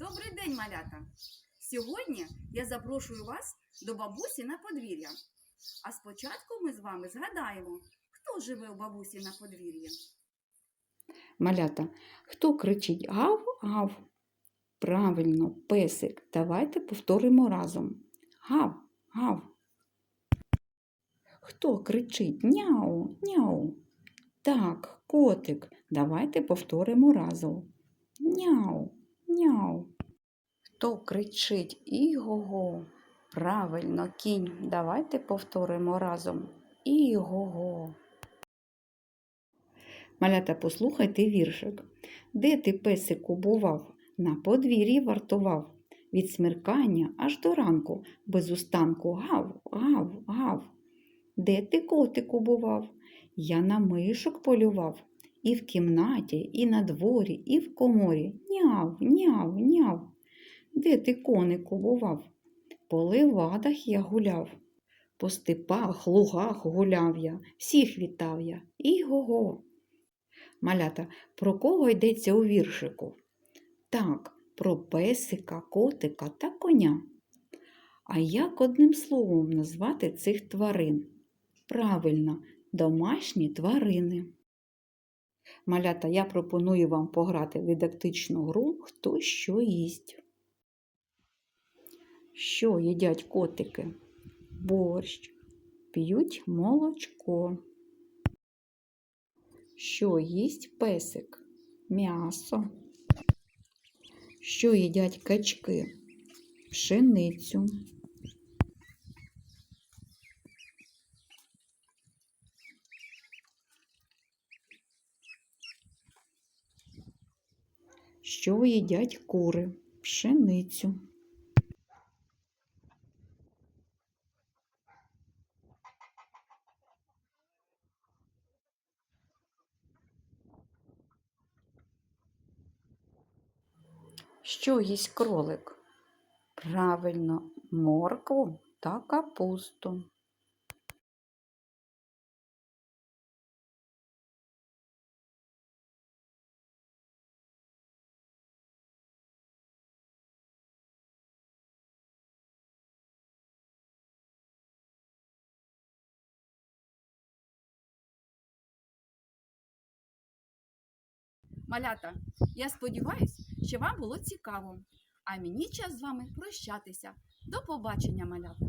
Добрий день, малята! Сьогодні я запрошую вас до бабусі на подвір'я. А спочатку ми з вами згадаємо, хто живе у бабусі на подвір'ї. Малята, хто кричить гав-гав? Правильно, песик. Давайте повторимо разом. Гав, гав. Хто кричить няу, няу? Так, котик. Давайте повторимо разом. Няу, няу. Хто кричить іго-го? Правильно, кінь. Давайте повторимо разом. Іго-го. Малята, послухайте віршик. Де ти, песику, бував? На подвір'ї вартував. Від смеркання аж до ранку, без устанку гав, гав, гав. Де ти, котику, бував? Я на мишок полював. І в кімнаті, і на дворі, і в коморі. Няв, няв, няв. Де ти, конику, бував? По левадах я гуляв. По степах, лугах гуляв я, всіх вітав я. Іго-го. Малята, про кого йдеться у віршику? Так, про песика, котика та коня. А як одним словом назвати цих тварин? Правильно, домашні тварини. Малята, я пропоную вам пограти в дидактичну гру Хто що їсть. Що їдять котики? Борщ, п'ють молочко. Що їсть песик? М'ясо. Що їдять качки? Пшеницю. Що їдять кури? Пшеницю. Що їсть кролик? Правильно, моркву та капусту. Малята, я сподіваюся, що вам було цікаво. А мені час з вами прощатися. До побачення, малята!